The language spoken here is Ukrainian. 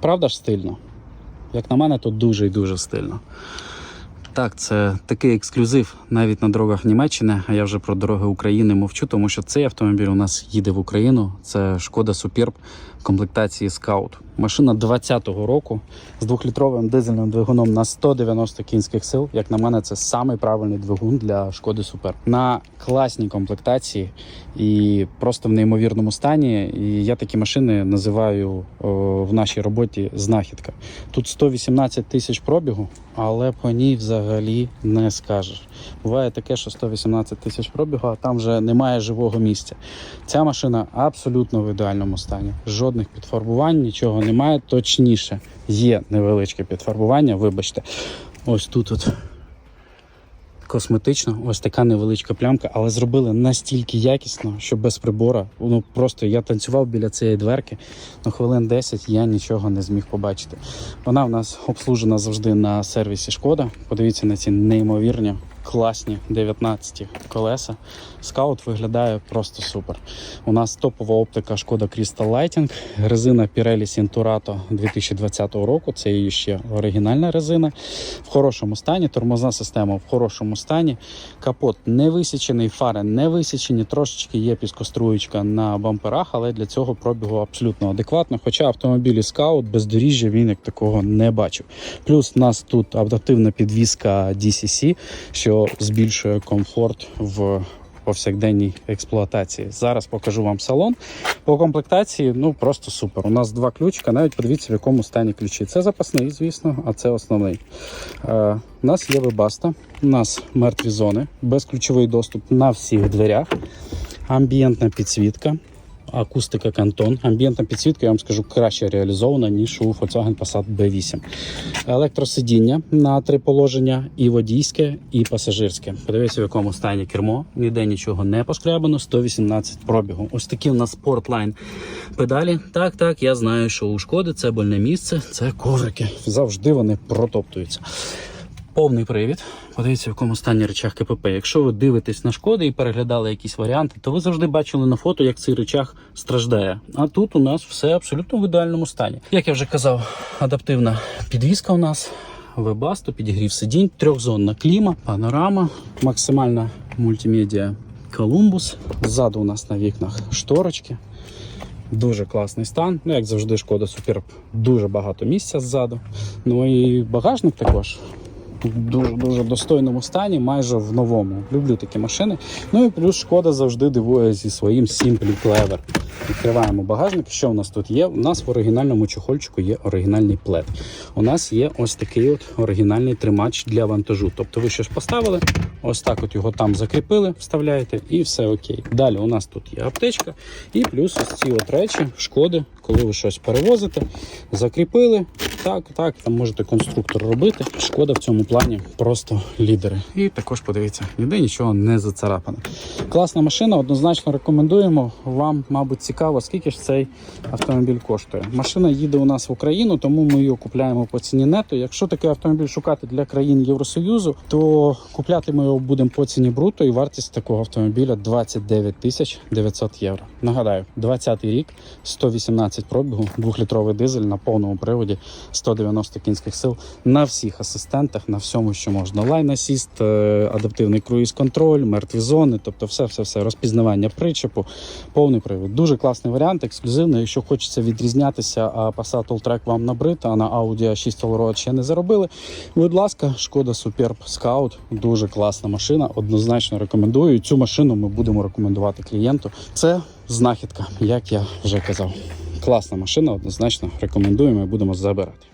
Правда ж стильно? Як на мене, то дуже і дуже стильно. Так, це такий ексклюзив навіть на дорогах Німеччини, а я вже про дороги України мовчу, тому що цей автомобіль у нас їде в Україну. Це шкода Superb комплектації Scout. Машина 20-го року з двохлітровим дизельним двигуном на 190 кінських сил. Як на мене, це самий правильний двигун для шкоди Superb. На класній комплектації і просто в неймовірному стані. І я такі машини називаю о, в нашій роботі знахідка. Тут 118 тисяч пробігу, але по ній взагалі не скажеш. Буває таке, що 118 тисяч пробігу, а там вже немає живого місця. Ця машина абсолютно в ідеальному стані. Жодних підфарбувань, нічого немає. Точніше, є невеличке підфарбування. Вибачте, ось тут от косметично, ось така невеличка плямка, але зробили настільки якісно, що без прибора. Ну просто я танцював біля цієї дверки, ну хвилин 10 я нічого не зміг побачити. Вона в нас обслужена завжди на сервісі Шкода. Подивіться на ці неймовірні. Класні 19 колеса. Скаут виглядає просто супер. У нас топова оптика Шкода Crystal Lighting, резина Pirelli Cinturato 2020 року. Це її ще оригінальна резина. В хорошому стані, тормозна система в хорошому стані. Капот не висічений, фари не висічені. Трошечки є піскоструєчка на бамперах, але для цього пробігу абсолютно адекватно. Хоча автомобілі Scout бездоріжжя він як такого не бачив. Плюс у нас тут адаптивна підвізка DCC, що збільшує комфорт в повсякденній експлуатації. Зараз покажу вам салон. По комплектації ну просто супер. У нас два ключика. Навіть подивіться, в якому стані ключі. Це запасний, звісно, а це основний. Е, у нас є вебаста, у нас мертві зони, безключовий доступ на всіх дверях, амбієнтна підсвітка. Акустика Кантон. Амбієнтна підсвітка, я вам скажу, краще реалізована, ніж у Volkswagen Passat B8. Електросидіння на три положення: і водійське, і пасажирське. Подивіться, в якому стані кермо. Ніде нічого не пошкрябано, 118 пробігу. Ось такі у нас Sportline педалі. Так, так, я знаю, що у шкоди це больне місце, це коврики. Завжди вони протоптуються. Повний привід. Подивіться, в якому стані речах КПП. Якщо ви дивитесь на шкоди і переглядали якісь варіанти, то ви завжди бачили на фото, як цей речах страждає. А тут у нас все абсолютно в ідеальному стані. Як я вже казав, адаптивна підвізка у нас. Вебасто, підігрів сидінь, трьохзонна кліма, панорама, максимальна мультимедіа Колумбус. Ззаду у нас на вікнах шторочки. Дуже класний стан. Ну, як завжди, шкода Superb. Дуже багато місця ззаду. Ну і багажник також в дуже дуже достойному стані, майже в новому. Люблю такі машини. Ну і плюс шкода завжди дивує зі своїм Simply Clever. Відкриваємо багажник. Що у нас тут є? У нас в оригінальному чохольчику є оригінальний плед. У нас є ось такий от оригінальний тримач для вантажу. Тобто ви щось поставили, ось так от його там закріпили, вставляєте, і все окей. Далі у нас тут є аптечка, і плюс ось ці от речі, шкоди, коли ви щось перевозите, закріпили. Так, так, там можете конструктор робити. Шкода в цьому плані просто лідери. І також подивіться, ніде нічого не зацарапано. Класна машина, однозначно рекомендуємо. Вам, мабуть, цікаво, скільки ж цей автомобіль коштує. Машина їде у нас в Україну, тому ми її купляємо по ціні нето. Якщо такий автомобіль шукати для країн Євросоюзу, то купляти ми його будемо по ціні бруто, і вартість такого автомобіля 29 тисяч 900 євро. Нагадаю, 20-й рік, 118 пробігу, двохлітровий дизель на повному приводі, 190 кінських сил на всіх асистентах, на всьому, що можна. Лайн асіст, е, адаптивний круїз-контроль, мертві зони, тобто все, все, все, розпізнавання причепу, повний привід. Дуже класний варіант, ексклюзивний. Якщо хочеться відрізнятися, а Passat Alltrack вам набрид, а на Audi a 6 Allroad ще не заробили. Будь ласка, шкода Superb Scout, дуже класна машина. Однозначно рекомендую. Цю машину ми будемо рекомендувати клієнту. Це знахідка, як я вже казав. Класна машина, однозначно рекомендуємо і будемо забирати.